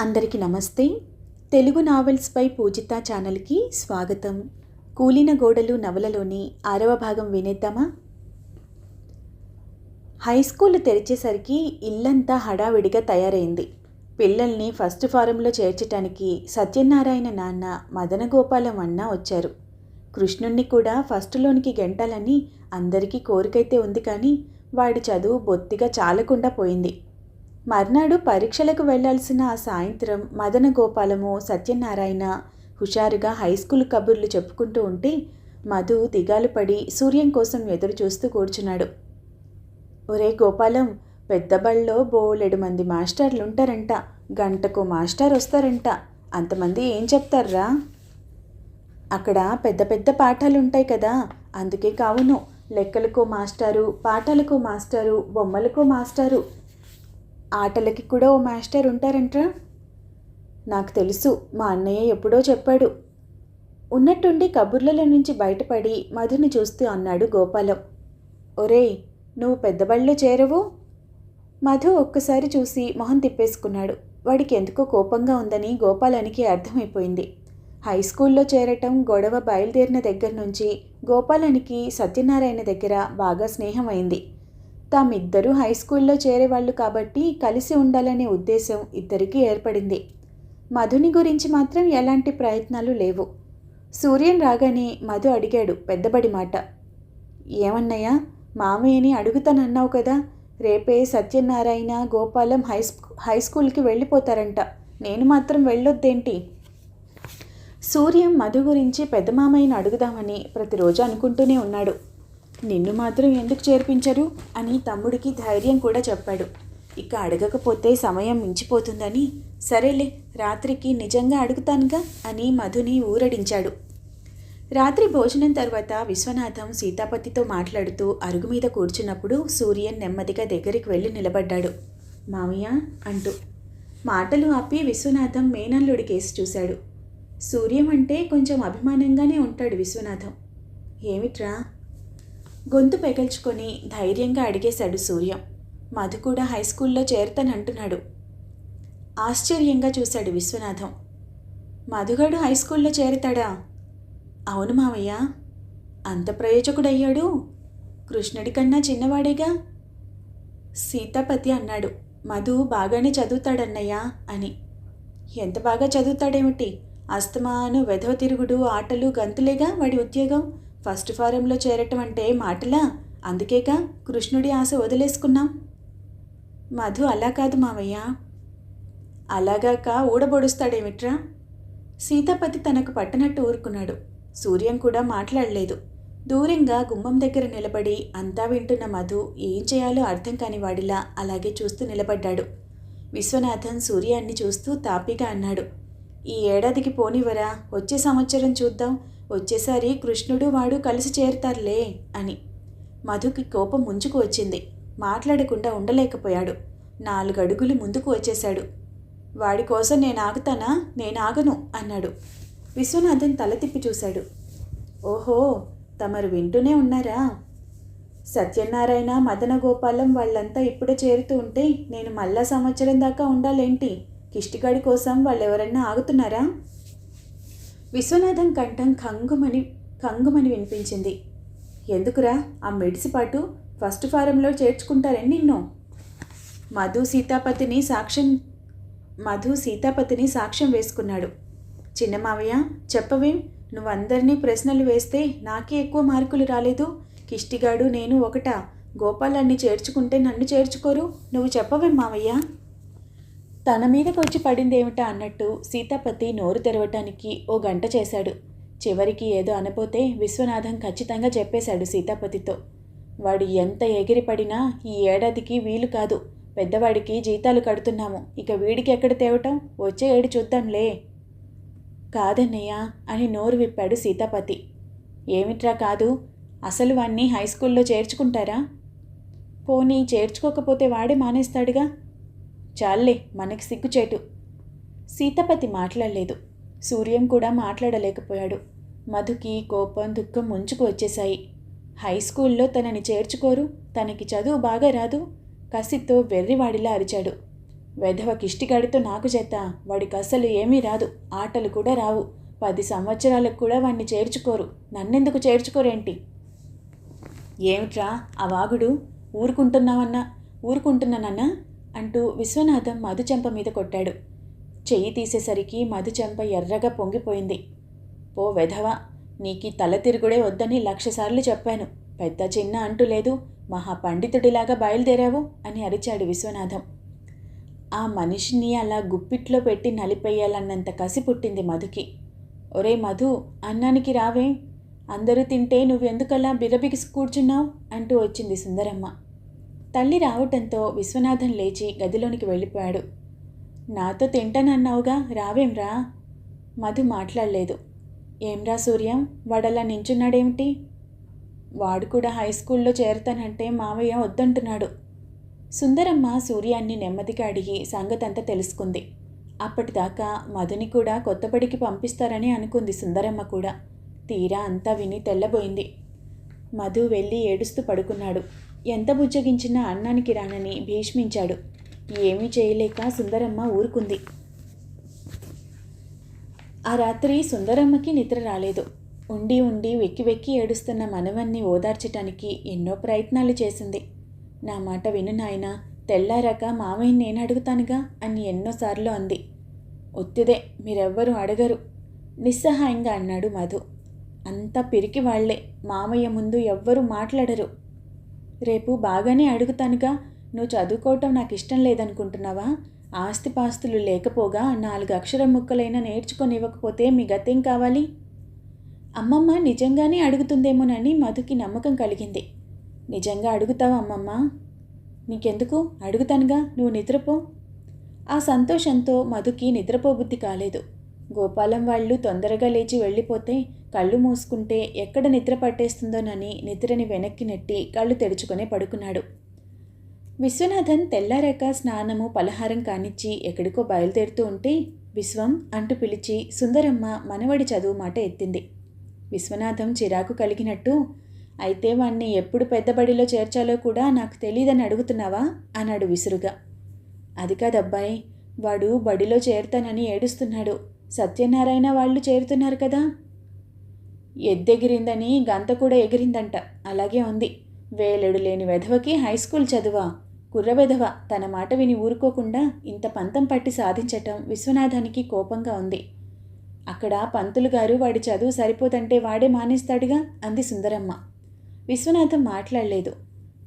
అందరికీ నమస్తే. తెలుగు నావెల్స్పై పూజిత ఛానల్కి స్వాగతం. కూలిన గోడలు నవలలోని ఆరవ భాగం వినేద్దామా? హై స్కూల్ తెరిచేసరికి ఇల్లంతా హడావిడిగా తయారైంది. పిల్లల్ని ఫస్ట్ ఫారంలో చేర్చటానికి సత్యనారాయణ నాన్న మదన గోపాలం అన్న వచ్చారు. కృష్ణుణ్ణి కూడా ఫస్ట్లోనికి గెంటాలని అందరికీ కోరికైతే ఉంది కానీ వాడి చదువు బొత్తిగా చాలకుండా పోయింది. మర్నాడు పరీక్షలకు వెళ్ళాల్సిన ఆ సాయంత్రం మదన గోపాలము సత్యనారాయణ హుషారుగా హై స్కూల్ కబుర్లు చెప్పుకుంటూ ఉంటే మధు దిగాలు పడి సూర్యం కోసం ఎదురు చూస్తూ కూర్చున్నాడు. ఒరే గోపాలం పెద్ద బళ్ళలో బోలెడు మంది మాస్టర్లు ఉంటారంట గంటకు మాస్టర్ వస్తారంట. అంతమంది ఏం చెప్తారా అక్కడ పెద్ద పెద్ద పాఠాలు ఉంటాయి కదా. అందుకే కావును. లెక్కలకు మాస్టారు పాఠాలకు మాస్టారు బొమ్మలకు మాస్టారు ఆటలకి కూడా ఓ మాస్టర్ ఉంటారంట్రా. నాకు తెలుసు మా అన్నయ్య ఎప్పుడో చెప్పాడు. ఉన్నట్టుండి కబుర్లలో నుంచి బయటపడి మధుని చూస్తూ అన్నాడు గోపాలం. ఒరేయ్ నువ్వు పెద్ద బళ్ళో చేరవు? మధు ఒక్కసారి చూసి మొహం తిప్పేసుకున్నాడు. వాడికి ఎందుకో కోపంగా ఉందని గోపాలానికి అర్థమైపోయింది. హై స్కూల్లో చేరటం గొడవ బయలుదేరిన దగ్గర నుంచి గోపాలానికి సత్యనారాయణ దగ్గర బాగా స్నేహం అయింది. తామిద్దరూ హై స్కూల్లో చేరేవాళ్ళు కాబట్టి కలిసి ఉండాలనే ఉద్దేశం ఇద్దరికీ ఏర్పడింది. మధుని గురించి మాత్రం ఎలాంటి ప్రయత్నాలు లేవు. సూర్యన్ రాగానే మధు అడిగాడు పెద్దబడి మాట. ఏమన్నయ్యా మామయ్యని అడుగుతానన్నావు కదా రేపే Satyanarayana Gopalam high school high స్కూల్కి వెళ్ళిపోతారంట. నేను మాత్రం వెళ్ళొద్దేంటి? సూర్యం మధు గురించి పెద్ద మామయ్యను అడుగుదామని ప్రతిరోజు అనుకుంటూనే ఉన్నాడు. నిన్ను మాత్రం ఎందుకు చేర్పించరు? అని తమ్ముడికి ధైర్యం కూడా చెప్పాడు. ఇక అడగకపోతే సమయం మించిపోతుందని సరేలే రాత్రికి నిజంగా అడుగుతానుగా అని మధుని ఊరడించాడు. రాత్రి భోజనం తర్వాత విశ్వనాథం సీతాపతితో మాట్లాడుతూ అరుగు మీద కూర్చున్నప్పుడు సూర్యన్ నెమ్మదిగా దగ్గరికి వెళ్ళి నిలబడ్డాడు. మామయ్య అంటూ. మాటలు ఆపి విశ్వనాథం మేనల్లుడి కేసు చూశాడు. సూర్యం అంటే కొంచెం అభిమానంగానే ఉంటాడు విశ్వనాథం. ఏమిట్రా? గొంతు పెగల్చుకొని ధైర్యంగా అడిగేశాడు సూర్యం. మధు కూడా హై స్కూల్లో చేరతానంటున్నాడు ఆశ్చర్యంగా చూశాడు విశ్వనాథం. మధుగాడు హై స్కూల్లో చేరతాడా? అవును మావయ్య. అంత ప్రయోజకుడయ్యాడు? కృష్ణుడి కన్నా చిన్నవాడేగా? సీతాపతి అన్నాడు. మధు బాగానే చదువుతాడన్నయ్యా అని. ఎంత బాగా చదువుతాడేమిటి? అస్తమాను వెధవ తిరుగుడు ఆటలు గంతులేగా వాడి ఉద్యోగం? ఫస్ట్ ఫారంలో చేరటం అంటే మాటలా? అందుకేగా కృష్ణుడి ఆశ వదిలేసుకున్నాం. మధు అలా కాదు మావయ్య. అలాగాక ఊడబొడుస్తాడేమిట్రా? సీతాపతి తనకు పట్టనట్టు ఊరుకున్నాడు. సూర్యం కూడా మాట్లాడలేదు. దూరంగా గుమ్మం దగ్గర నిలబడి అంతా వింటున్న మధు ఏం చేయాలో అర్థం కాని వాడిలా అలాగే చూస్తూ నిలబడ్డాడు. విశ్వనాథన్ సూర్యాన్ని చూస్తూ తాపిగా అన్నాడు. ఈ ఏడాదికి పోనివరా వచ్చే సంవత్సరం చూద్దాం. వచ్చేసారి కృష్ణుడు వాడు కలిసి చేరుతారులే అని. మధుకి కోపం ముంచుకు వచ్చింది. మాట్లాడకుండా ఉండలేకపోయాడు. నాలుగు అడుగులు ముందుకు వచ్చేశాడు. వాడి కోసం నేను ఆగుతానా? నేను ఆగను అన్నాడు. విశ్వనాథన్ తల తిప్పి చూశాడు. ఓహో తమరు వింటూనే ఉన్నారా? సత్యనారాయణ మదన గోపాలం వాళ్ళంతా ఇప్పుడే చేరుతూ ఉంటే నేను మళ్ళా సంవత్సరం దాకా ఉండాలేంటి? కిష్టిగాడి కోసం వాళ్ళెవరన్నా ఆగుతున్నారా? విశ్వనాథం కంఠం కంగుమని కంగుమని వినిపించింది. ఎందుకురా? ఆ మెడిసిపాటు ఫస్ట్ ఫారంలో చేర్చుకుంటారని నిన్ను? మధు సీతాపతిని సాక్ష్యం మధు సీతాపతిని సాక్ష్యం వేసుకున్నాడు. చిన్న మావయ్య చెప్పవేం నువ్వందరినీ ప్రశ్నలు వేస్తే నాకే ఎక్కువ మార్కులు రాలేదు. కిష్టిగాడు నేను ఒకటా. గోపాలాన్ని చేర్చుకుంటే నన్ను చేర్చుకోరు. నువ్వు చెప్పవేం మావయ్య. తన మీదకి వచ్చి పడిందేమిటా అన్నట్టు సీతాపతి నోరు తెరవటానికి ఓ గంట చేశాడు. చివరికి ఏదో అనపోతే విశ్వనాథం ఖచ్చితంగా చెప్పేశాడు సీతాపతితో. వాడు ఎంత ఎగిరిపడినా ఈ ఏడాదికి వీలు కాదు. పెద్దవాడికి జీతాలు కడుతున్నాము. ఇక వీడికి ఎక్కడ తేవటం? వచ్చే ఏడు చూద్దాంలే. కాదన్నయ్య అని నోరు విప్పాడు సీతాపతి. ఏమిట్రా కాదు? అసలు వాణ్ణి హై స్కూల్లో చేర్చుకుంటారా? పోనీ చేర్చుకోకపోతే వాడే మానేస్తాడుగా. చాలే మనకి సిగ్గుచేటు. సీతపతి మాట్లాడలేదు. సూర్యం కూడా మాట్లాడలేకపోయాడు. మధుకి కోపం దుఃఖం ముంచుకు వచ్చేశాయి. హై స్కూల్లో తనని చేర్చుకోరు తనకి చదువు బాగా రాదు. కసితో వెర్రివాడిలా అరిచాడు. వెధవ కిష్టిగాడితో నాకు చేత వాడికి అసలు ఏమీ రాదు. ఆటలు కూడా రావు. పది సంవత్సరాలకు కూడా వాడిని చేర్చుకోరు. నన్నెందుకు చేర్చుకోరేంటి? ఏమిట్రా ఆ వాగుడు ఊరుకుంటున్నావన్నా ఊరుకుంటున్నానన్నా అంటూ విశ్వనాథం మధుచెంప మీద కొట్టాడు. చెయ్యి తీసేసరికి మధుచెంప ఎర్రగా పొంగిపోయింది. పో వెధవా నీకి తల తిరుగుడే వద్దని లక్షసార్లు చెప్పాను. పెద్ద చిన్న అంటూ లేదు. మహా పండితుడిలాగా బయలుదేరావు అని అరిచాడు విశ్వనాథం. ఆ మనిషిని అలా గుప్పిట్లో పెట్టి నలిపేయాలన్నంత కసి పుట్టింది మధుకి. ఒరే మధు అన్నానికి రావే. అందరూ తింటే నువ్వెందుకలా బిరబిగిసి కూర్చున్నావు? అంటూ వచ్చింది సుందరమ్మ. తల్లి రావటంతో విశ్వనాథం లేచి గదిలోనికి వెళ్ళిపోయాడు. నాతో తింటానన్నావుగా రావేంరా మధు మాట్లాడలేదు. ఏంరా సూర్యం వాడలా నించున్నాడేమిటి? వాడు కూడా హై స్కూల్లో చేరతానంటే మావయ్య వద్దంటున్నాడు సుందరమ్మ సూర్యాన్ని నెమ్మదిగా అడిగి సంగతంతా తెలుసుకుంది. అప్పటిదాకా మధుని కూడా కొత్తపడికి పంపిస్తారని అనుకుంది సుందరమ్మ కూడా. తీరా అంతా విని తెల్లబోయింది. మధు వెళ్ళి ఏడుస్తూ పడుకున్నాడు. ఎంత బుజ్జగించినా అన్నానికి రానని భీష్మించాడు. ఏమీ చేయలేక సుందరమ్మ ఊరుకుంది. ఆ రాత్రి సుందరమ్మకి నిద్ర రాలేదు. ఉండి ఉండి వెక్కి వెక్కి ఏడుస్తున్న మనవన్ని ఓదార్చటానికి ఎన్నో ప్రయత్నాలు చేసింది. నా మాట విను నాయన తెల్లారాక మామయ్య నేను అడుగుతానుగా అని ఎన్నోసార్లు అంది. ఒత్తిదే మీరెవ్వరూ అడగరు. నిస్సహాయంగా అన్నాడు మధు. అంతా పిరికి వాళ్ళే మామయ్య ముందు ఎవ్వరూ మాట్లాడరు. రేపు బాగానే అడుగుతానుగా నువ్వు చదువుకోవటం నాకు ఇష్టం లేదనుకుంటున్నావా? ఆస్తిపాస్తులు లేకపోగా నాలుగు అక్షరం ముక్కలైనా నేర్చుకొని ఇవ్వకపోతే మీ గతేం కావాలి? అమ్మమ్మ నిజంగానే అడుగుతుందేమోనని మధుకి నమ్మకం కలిగింది. నిజంగా అడుగుతావా అమ్మమ్మ? నీకెందుకు? అడుగుతానుగా నువ్వు నిద్రపో. ఆ సంతోషంతో మధుకి నిద్రపోబుద్ధి కాలేదు. గోపాలం వాళ్ళు తొందరగా లేచి వెళ్ళిపోతే కళ్ళు మూసుకుంటే ఎక్కడ నిద్ర పట్టేస్తుందోనని నిద్రని వెనక్కి నెట్టి కళ్ళు తెరుచుకొని పడుకున్నాడు. విశ్వనాథన్ తెల్లారాక స్నానము పలహారం కానిచ్చి ఎక్కడికో బయలుదేరుతూ ఉంటే విశ్వం అంటూ పిలిచి సుందరమ్మ మనవడి చదువు మాట ఎత్తింది. విశ్వనాథం చిరాకు కలిగినట్టు అయితే వాణ్ణి ఎప్పుడు పెద్ద బడిలో చేర్చాలో కూడా నాకు తెలియదని అడుగుతున్నావా? అన్నాడు విసురుగా. అది కాదబ్బాయి వాడు బడిలో చేరుతానని ఏడుస్తున్నాడు. సత్యనారాయణ వాళ్ళు చేరుతున్నారు కదా ఎద్దెగిరిందని గంత కూడా ఎగిరిందంట. అలాగే ఉంది. వేలెడు లేని వెధవకి హై స్కూల్ చదువా? కుర్ర వెధవ తన మాట విని ఊరుకోకుండా ఇంత పంతం పట్టి సాధించటం విశ్వనాథానికి కోపంగా ఉంది. అక్కడ పంతులు గారు వాడి చదువు సరిపోదంటే వాడే మానేస్తాడుగా? అంది సుందరమ్మ. విశ్వనాథం మాట్లాడలేదు.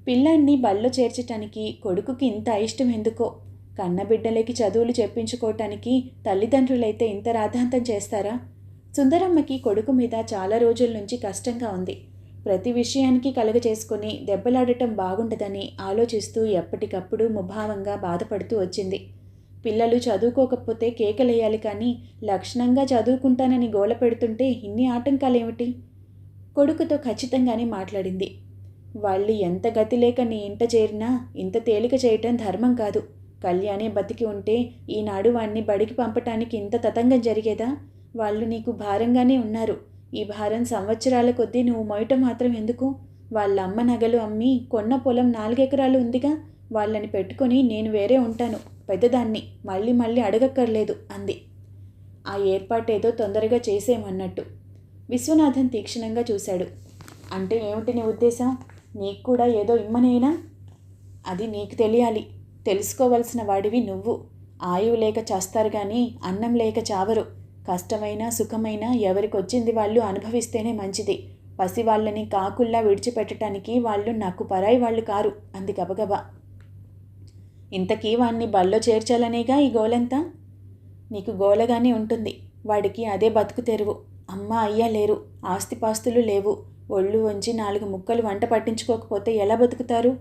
పిల్లాన్ని బళ్ళో చేర్చటానికి కొడుకుకి ఇంత అయిష్టం ఎందుకో? కన్నబిడ్డలకి చదువులు చెప్పించుకోవటానికి తల్లిదండ్రులైతే ఇంత రాధాంతం చేస్తారా? సుందరమ్మకి కొడుకు మీద చాలా రోజుల నుంచి కష్టంగా ఉంది. ప్రతి విషయానికి కలగచేసుకుని దెబ్బలాడటం బాగుండదని ఆలోచిస్తూ ఎప్పటికప్పుడు ముభావంగా బాధపడుతూ వచ్చింది. పిల్లలు చదువుకోకపోతే కేకలేయాలి కానీ లక్షణంగా చదువుకుంటానని గోల పెడుతుంటే ఇన్ని ఆటంకాలేమిటి? కొడుకుతో ఖచ్చితంగానే మాట్లాడింది. వాళ్ళు ఎంత గతి లేక నీ ఇంట చేరినా ఇంత తేలిక చేయటం ధర్మం కాదు. కళ్యాణే బతికి ఉంటే ఈనాడు వాణ్ణి బడికి పంపటానికి ఇంత తతంగం జరిగేదా? వాళ్ళు నీకు భారంగానే ఉన్నారు. ఈ భారం సంవత్సరాల కొద్దీ నువ్వు మొయట మాత్రం ఎందుకు? వాళ్ళ అమ్మ నగలు అమ్మి కొన్న పొలం నాలుగెకరాలు ఉందిగా. వాళ్ళని పెట్టుకొని నేను వేరే ఉంటాను. పెద్దదాన్ని మళ్ళీ మళ్ళీ అడగక్కర్లేదు అంది. ఆ ఏర్పాటేదో తొందరగా చేసేమన్నట్టు విశ్వనాథన్ తీక్షణంగా చూశాడు. అంటే ఏమిటి నీ ఉద్దేశం? నీకు కూడా ఏదో ఇమ్మనేనా? అది నీకు తెలియాలి. తెలుసుకోవలసిన వాడివి నువ్వు. ఆయువు లేక చేస్తారు కానీ అన్నం లేక చావరు. కష్టమైనా సుఖమైనా ఎవరికొచ్చింది వాళ్ళు అనుభవిస్తేనే మంచిది. పసి వాళ్ళని కాకుల్లా విడిచిపెట్టడానికి వాళ్ళు నాకు పరాయి వాళ్ళు కారు. అంది గబగబా. ఇంతకీ వాణ్ణి బల్లో చేర్చాలనేగా ఈ గోలంతా? నీకు గోలగానే ఉంటుంది. వాడికి అదే బతుకు తెరువు. అమ్మ అయ్యా లేరు. ఆస్తిపాస్తులు లేవు. ఒళ్ళు వంచి నాలుగు ముక్కలు వంట పట్టించుకోకపోతే ఎలా బతుకుతారు?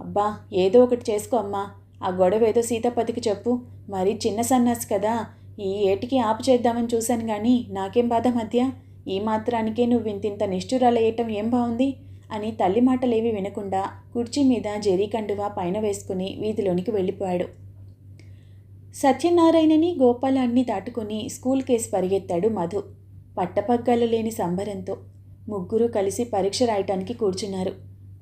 అబ్బా ఏదో ఒకటి చేసుకో అమ్మా. ఆ గొడవ ఏదో సీతాపతికి చెప్పు. మరీ చిన్న సన్నాసి కదా. ఈ ఏటికి ఆపు చేద్దామని చూశాను కానీ నాకేం బాధ మధ్య? ఈ మాత్రానికే నువ్వు ఇంతింత నిష్ఠురాలయ్యటం ఏం బాగుంది అని తల్లి మాటలేవి వినకుండా కుర్చీ మీద జరీ కండువా పైన వేసుకుని వీధిలోనికి వెళ్ళిపోయాడు. సత్యనారాయణని గోపాలాన్ని దాటుకుని స్కూల్ కేసు పరిగెత్తాడు మధు. పట్టపగ్గాలు లేని సంబరంతో ముగ్గురు కలిసి పరీక్ష రాయటానికి కూర్చున్నారు.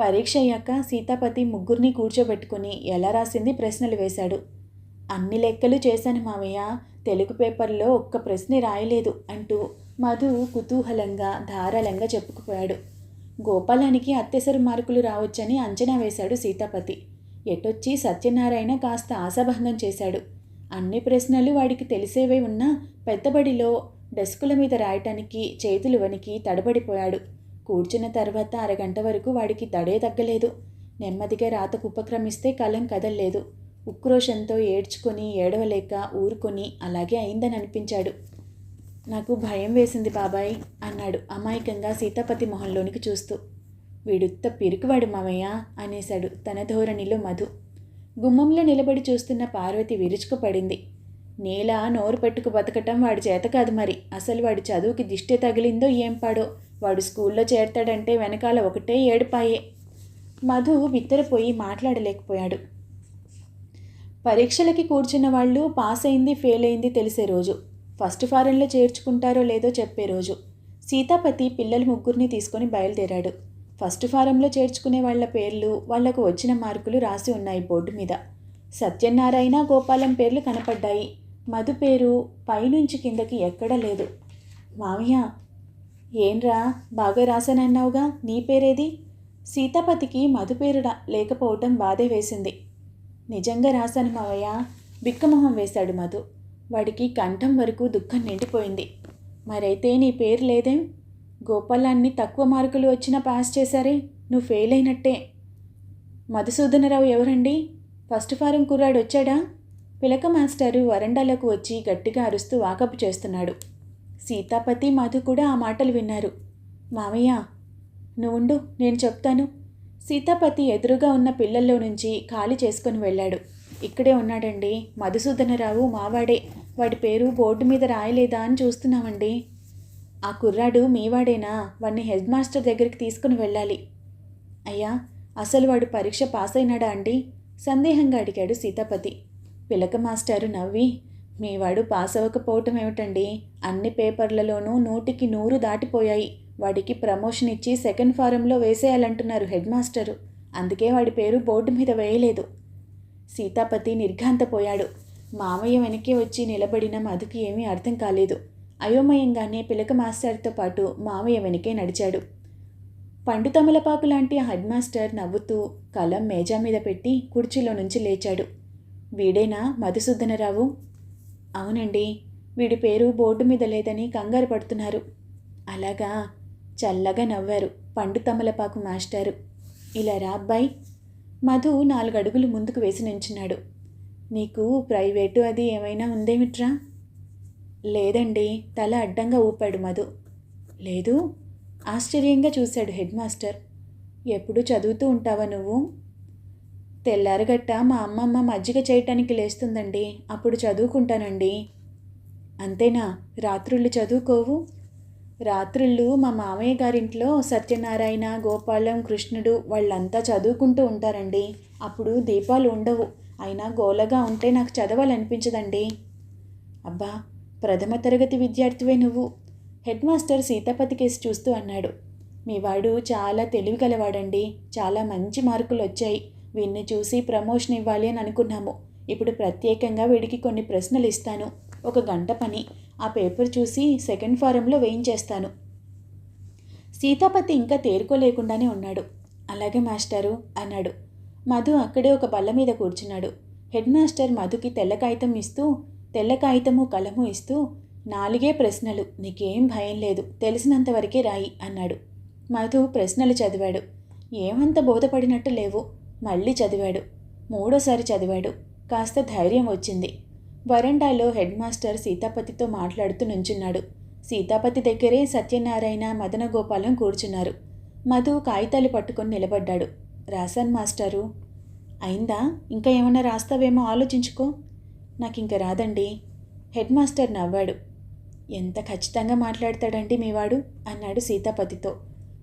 పరీక్ష అయ్యాక సీతాపతి ముగ్గురిని కూర్చోబెట్టుకుని ఎలా రాసింది ప్రశ్నలు వేశాడు. అన్ని లెక్కలు చేశాను మావయ్య. తెలుగు పేపర్లో ఒక్క ప్రశ్న రాయలేదు అంటూ మధు కుతూహలంగా ధారాళంగా చెప్పుకుపోయాడు. గోపాలానికి అత్యవసర మార్కులు రావచ్చని అంచనా వేశాడు సీతాపతి. ఎటొచ్చి సత్యనారాయణ కాస్త ఆశాభంగం చేశాడు. అన్ని ప్రశ్నలు వాడికి తెలిసేవే ఉన్నా పెద్దబడిలో డెస్కుల మీద రాయటానికి చేతులు వణికి తడబడిపోయాడు. కూర్చున్న తర్వాత అరగంట వరకు వాడికి తడే తగ్గలేదు. నెమ్మదిగా రాతకు ఉపక్రమిస్తే కలం కదల్లేదు. ఉక్రోషంతో ఏడ్చుకొని ఏడవలేక ఊరుకొని అలాగే అయిందని అనిపించాడు. నాకు భయం వేసింది బాబాయ్ అన్నాడు అమాయకంగా సీతాపతి మొహంలోనికి చూస్తూ. వీడుత్త పిరికివాడు మామయ్య అనేశాడు తన ధోరణిలో మధు. గుమ్మంలో నిలబడి చూస్తున్న పార్వతి విరుచుకుపడింది. నేల నోరు పెట్టుకు బతకటం వాడి చేత కాదు మరి. అసలు వాడి చదువుకి దిష్టి తగిలిందో ఏం పాడో? వాడు స్కూల్లో చేరతాడంటే వెనకాల ఒకటే ఏడుపాయే. మధు బిత్తరపోయి మాట్లాడలేకపోయాడు. పరీక్షలకి కూర్చున్న వాళ్ళు పాస్ అయింది ఫెయిల్ అయింది తెలిసే రోజు. ఫస్ట్ ఫారెన్లో చేర్చుకుంటారో లేదో చెప్పే రోజు. సీతాపతి పిల్లల ముగ్గురిని తీసుకొని బయలుదేరాడు. ఫస్ట్ ఫారంలో చేర్చుకునే వాళ్ళ పేర్లు వాళ్ళకు వచ్చిన మార్కులు రాసి ఉన్నాయి బోర్డు మీద. సత్యనారాయణ గోపాలం పేర్లు కనపడ్డాయి. మధు పేరు పైనుంచి కిందకి ఎక్కడా లేదు. మామయ్య ఏంరా బాగా రాశానన్నావుగా నీ పేరేది? సీతాపతికి మధు పేరు లేకపోవటం బాధే వేసింది. నిజంగా రాశాను మావయ్య. బిక్కమొహం వేశాడు మధు. వాడికి కంఠం వరకు దుఃఖం నిండిపోయింది. మరైతే నీ పేరు లేదేం? గోపాలాన్ని తక్కువ మార్కులు వచ్చినా పాస్ చేశారే? నువ్వు ఫెయిల్ అయినట్టే. మధుసూదనరావు ఎవరండి? ఫస్ట్ ఫారం కుర్రాడు వచ్చాడా? పిలక మాస్టారు వరండాలోకి వచ్చి గట్టిగా అరుస్తూ వాకపు చేస్తున్నాడు. సీతాపతి మధు కూడా ఆ మాటలు విన్నారు. మామయ్య నువ్వుండు నేను చెప్తాను. సీతాపతి ఎదురుగా ఉన్న పిల్లల్లో నుంచి ఖాళీ చేసుకుని వెళ్ళాడు. ఇక్కడే ఉన్నాడండి. మధుసూదనరావు మావాడే. వాడి పేరు బోర్డు మీద రాయలేదా అని చూస్తున్నామండి. ఆ కుర్రాడు మీవాడేనా? వాడిని హెడ్ మాస్టర్ దగ్గరికి తీసుకుని వెళ్ళాలి. అయ్యా అసలు వాడు పరీక్ష పాస్ అయినాడా అండి? సందేహంగా అడిగాడు సీతాపతి. పిలక మాస్టారు నవ్వి మీవాడు పాస్ అవ్వకపోవటం ఏమిటండి? అన్ని పేపర్లలోనూ నూటికి నూరు దాటిపోయాయి. వాడికి ప్రమోషన్ ఇచ్చి సెకండ్ ఫారంలో వేసేయాలంటున్నారు హెడ్ మాస్టరు. అందుకే వాడి పేరు బోర్డు మీద వేయలేదు. సీతాపతి నిర్ఘాంతపోయాడు. మామయ్య వెనక్కి వచ్చి నిలబడిన మధుకి ఏమీ అర్థం కాలేదు. అయోమయంగానే పిలక మాస్టర్తో పాటు మామయ్య వెనకే నడిచాడు. పండు తమలపాకు లాంటి హెడ్ మాస్టర్ నవ్వుతూ కలం మేజా మీద పెట్టి కుర్చీలో నుంచి లేచాడు. వీడేనా మధుసూదనరావు? అవునండి. వీడి పేరు బోర్డు మీద లేదని కంగారు పడుతున్నారు. అలాగా. చల్లగా నవ్వారు. పండు తమలపాకు మాస్టారు. ఇలా రా అబ్బాయి. మధు నాలుగడుగులు ముందుకు వేసి నించున్నాడు. నీకు ప్రైవేటు అది ఏమైనా ఉందేమిట్రా? లేదండి తల అడ్డంగా ఊపాడు మధు. లేదు ఆశ్చర్యంగా చూశాడు హెడ్ మాస్టర్. ఎప్పుడు చదువుతూ ఉంటావా నువ్వు? తెల్లారగట్ట మా అమ్మమ్మ మజ్జిగ చేయటానికి లేస్తుందండి. అప్పుడు చదువుకుంటానండి. అంతేనా? రాత్రుళ్ళు చదువుకోవు? రాత్రుళ్ళు మా మామయ్య గారింట్లో సత్యనారాయణ గోపాలం కృష్ణుడు వాళ్ళంతా చదువుకుంటూ ఉంటారండి. అప్పుడు దీపాలు ఉండవు. అయినా గోలగా ఉంటే నాకు చదవాలనిపించదండి. అబ్బా ప్రథమ తరగతి విద్యార్థివే నువ్వు. హెడ్ మాస్టర్ సీతాపతి కేసు చూస్తూ అన్నాడు. మీ వాడు చాలా తెలివి గలవాడండి చాలా మంచి మార్కులు వచ్చాయి వీడిని చూసి ప్రమోషన్ ఇవ్వాలి అని అనుకున్నాము. ఇప్పుడు ప్రత్యేకంగా వీడికి కొన్ని ప్రశ్నలు ఇస్తాను ఒక గంట పని. ఆ పేపర్ చూసి సెకండ్ ఫారంలో వేయించేస్తాను. సీతాపతి ఇంకా తేరుకోలేకుండానే ఉన్నాడు. అలాగే మాస్టారు అన్నాడు. మధు అక్కడే ఒక బల్ల మీద కూర్చున్నాడు. హెడ్ మాస్టర్ మధుకి తెల్ల కాగితం ఇస్తూ తెల్ల కాగితము కలము ఇస్తూ నాలుగే ప్రశ్నలు. నీకేం భయం లేదు. తెలిసినంతవరకే రాయి అన్నాడు. మధు ప్రశ్నలు చదివాడు. ఏమంత బోధపడినట్టు లేవు. మళ్ళీ చదివాడు. మూడోసారి చదివాడు. కాస్త ధైర్యం వచ్చింది. వరండాలో హెడ్ మాస్టర్ సీతాపతితో మాట్లాడుతూ నుంచున్నాడు. సీతాపతి దగ్గరే సత్యనారాయణ మదన గోపాలం కూర్చున్నారు. మధు కాగితాలు పట్టుకొని నిలబడ్డాడు. రాశాను మాస్టారు. అయిందా? ఇంకా ఏమైనా రాస్తావేమో ఆలోచించుకో. నాకు ఇంక రాదండి. హెడ్ మాస్టర్ నవ్వాడు. ఎంత ఖచ్చితంగా మాట్లాడతాడండి మీవాడు? అన్నాడు సీతాపతితో.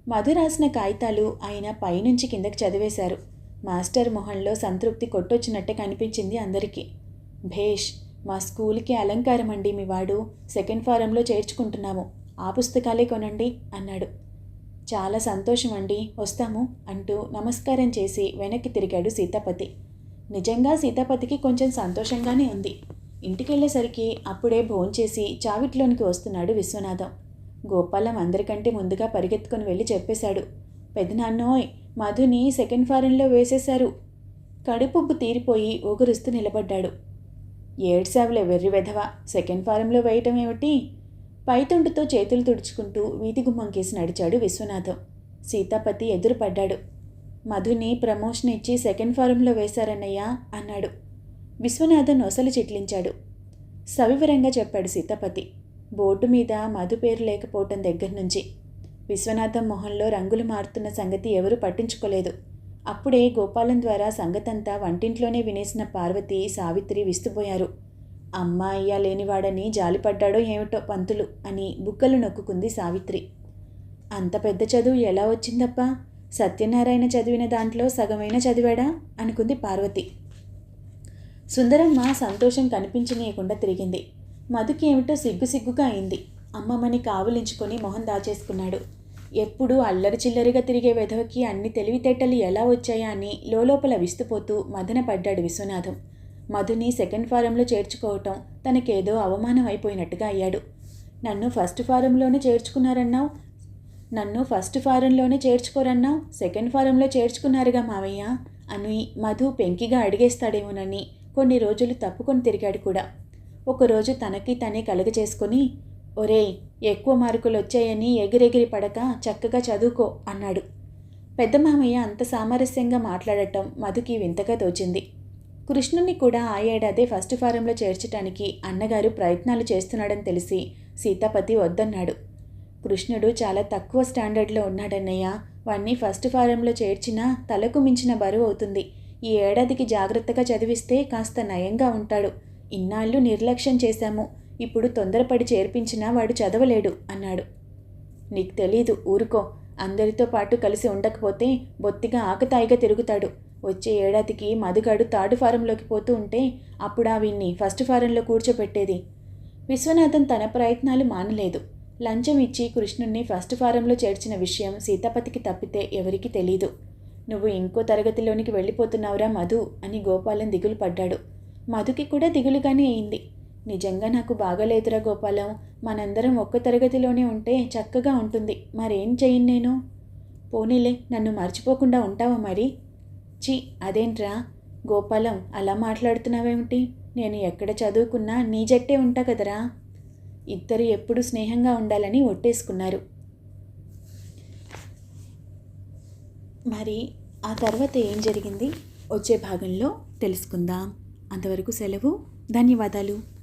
మధు రాసిన కాగితాలు ఆయన పైనుంచి కిందకి చదివేశారు. మాస్టర్ మొహంలో సంతృప్తి కొట్టొచ్చినట్టే కనిపించింది అందరికీ. భేష్! మా స్కూల్కి అలంకారం అండి మీ వాడు. సెకండ్ ఫారంలో చేర్చుకుంటున్నాము. ఆ పుస్తకాలే కొనండి అన్నాడు. చాలా సంతోషం అండి వస్తాము అంటూ నమస్కారం చేసి వెనక్కి తిరిగాడు సీతాపతి. నిజంగా సీతాపతికి కొంచెం సంతోషంగానే ఉంది. ఇంటికెళ్ళేసరికి అప్పుడే భోంచేసి చావిట్లోనికి వస్తున్నాడు విశ్వనాథం. గోపాలం అందరికంటే ముందుగా పరిగెత్తుకొని వెళ్ళి చెప్పేశాడు. పెదనాన్నోయ్ మధుని సెకండ్ ఫారెన్లో వేసేశారు. కడుపుబ్బు తీరిపోయి ఊగురుస్తూ నిలబడ్డాడు. ఏడ్సావులే వెర్రి వెధవ. సెకండ్ ఫారంలో వేయటం ఏమిటి? పైతుండుతో చేతులు తుడుచుకుంటూ వీధి గుమ్మంకేసి నడిచాడు విశ్వనాథం. సీతాపతి ఎదురుపడ్డాడు. మధుని ప్రమోషన్ ఇచ్చి సెకండ్ ఫారంలో వేశారన్నయ్యా అన్నాడు. విశ్వనాథన్ ఒసలు చిట్లించాడు. సవివరంగా చెప్పాడు సీతాపతి. బోర్డు మీద మధు పేరు లేకపోవటం దగ్గర నుంచి విశ్వనాథం మొహంలో రంగులు మారుతున్న సంగతి ఎవరూ పట్టించుకోలేదు. అప్పుడే గోపాలం ద్వారా సంగతంతా వంటింట్లోనే వినేసిన పార్వతి సావిత్రి విస్తుపోయారు. అమ్మ అయ్యా లేనివాడని జాలిపడ్డాడో ఏమిటో పంతులు అని బుక్కలు నొక్కుకుంది సావిత్రి. అంత పెద్ద చదువు ఎలా వచ్చిందప్పా? సత్యనారాయణ చదివిన దాంట్లో సగమైన చదివాడా? అనుకుంది పార్వతి. సుందరమ్మ సంతోషం కనిపించనీయకుండా తిరిగింది. మధుకి ఏమిటో సిగ్గు సిగ్గుగా అయింది. అమ్మమ్మని కావులించుకొని మొహం దాచేసుకున్నాడు. ఎప్పుడూ అల్లరి చిల్లరిగా తిరిగే వెధవకి అన్ని తెలివితేటలు ఎలా వచ్చాయా అని లోలోపల విస్తుపోతూ మదన పడ్డాడు విశ్వనాథం. మధుని సెకండ్ ఫారంలో చేర్చుకోవటం తనకేదో అవమానం అయిపోయినట్టుగా అయ్యాడు. నన్ను ఫస్ట్ ఫారంలోనే చేర్చుకున్నారన్నావు? నన్ను ఫస్ట్ ఫారంలోనే చేర్చుకోరన్నావు? సెకండ్ ఫారంలో చేర్చుకున్నారుగా మావయ్య? అని మధు పెంకిగా అడిగేస్తాడేమోనని కొన్ని రోజులు తప్పుకొని తిరిగాడు కూడా. ఒకరోజు తనకి తనే కలుగజేసుకొని ఒరేయ్ ఎక్కువ మార్కులు వచ్చాయని ఎగిరెగిరి పడక చక్కగా చదువుకో అన్నాడు. పెద్ద మామయ్య అంత సామరస్యంగా మాట్లాడటం మధుకి వింతగా తోచింది. కృష్ణుని కూడా ఆ ఏడాదే ఫస్ట్ ఫారంలో చేర్చటానికి అన్నగారు ప్రయత్నాలు చేస్తున్నాడని తెలిసి సీతాపతి వద్దన్నాడు. కృష్ణుడు చాలా తక్కువ స్టాండర్డ్లో ఉన్నాడన్నయ్య వాణ్ణి ఫస్ట్ ఫారంలో చేర్చినా తలకు మించిన బరువు అవుతుంది. ఈ ఏడాదికి జాగ్రత్తగా చదివిస్తే కాస్త నయంగా ఉంటాడు. ఇన్నాళ్ళు నిర్లక్ష్యం చేశాము. ఇప్పుడు తొందరపడి చేర్పించినా వాడు చదవలేడు అన్నాడు. నీకు తెలీదు ఊరుకో. అందరితో పాటు కలిసి ఉండకపోతే బొత్తిగా ఆకతాయిగా తిరుగుతాడు. వచ్చే ఏడాదికి మధుగాడు థర్డ్ ఫారంలోకి పోతూ ఉంటే అప్పుడు ఆ వీణ్ణి ఫస్ట్ ఫారంలో కూర్చోపెట్టేది. విశ్వనాథన్ తన ప్రయత్నాలు మానలేదు. లంచం ఇచ్చి కృష్ణుణ్ణి ఫస్ట్ ఫారంలో చేర్చిన విషయం సీతాపతికి తప్పితే ఎవరికీ తెలీదు. నువ్వు ఇంకో తరగతిలోనికి వెళ్ళిపోతున్నావురా మధు అని గోపాలన్ దిగులు పడ్డాడు. మధుకి కూడా దిగులుగానే అయింది. నిజంగా నాకు బాగలేదురా గోపాలం. మనందరం ఒక్క తరగతిలోనే ఉంటే చక్కగా ఉంటుంది. మరేం చేయను నేను? పోనీలే నన్ను మర్చిపోకుండా ఉంటావా మరి? చి అదేంట్రా? గోపాలం అలా మాట్లాడుతున్నావేమిటి? నేను ఎక్కడ చదువుకున్నా నీ జట్టే ఉంటా కదరా? ఇద్దరు ఎప్పుడు స్నేహంగా ఉండాలని ఒట్టేసుకున్నారు. మరి ఆ తర్వాత ఏం జరిగింది? వచ్చే భాగంలో తెలుసుకుందాం. అంతవరకు సెలవు ధన్యవాదాలు.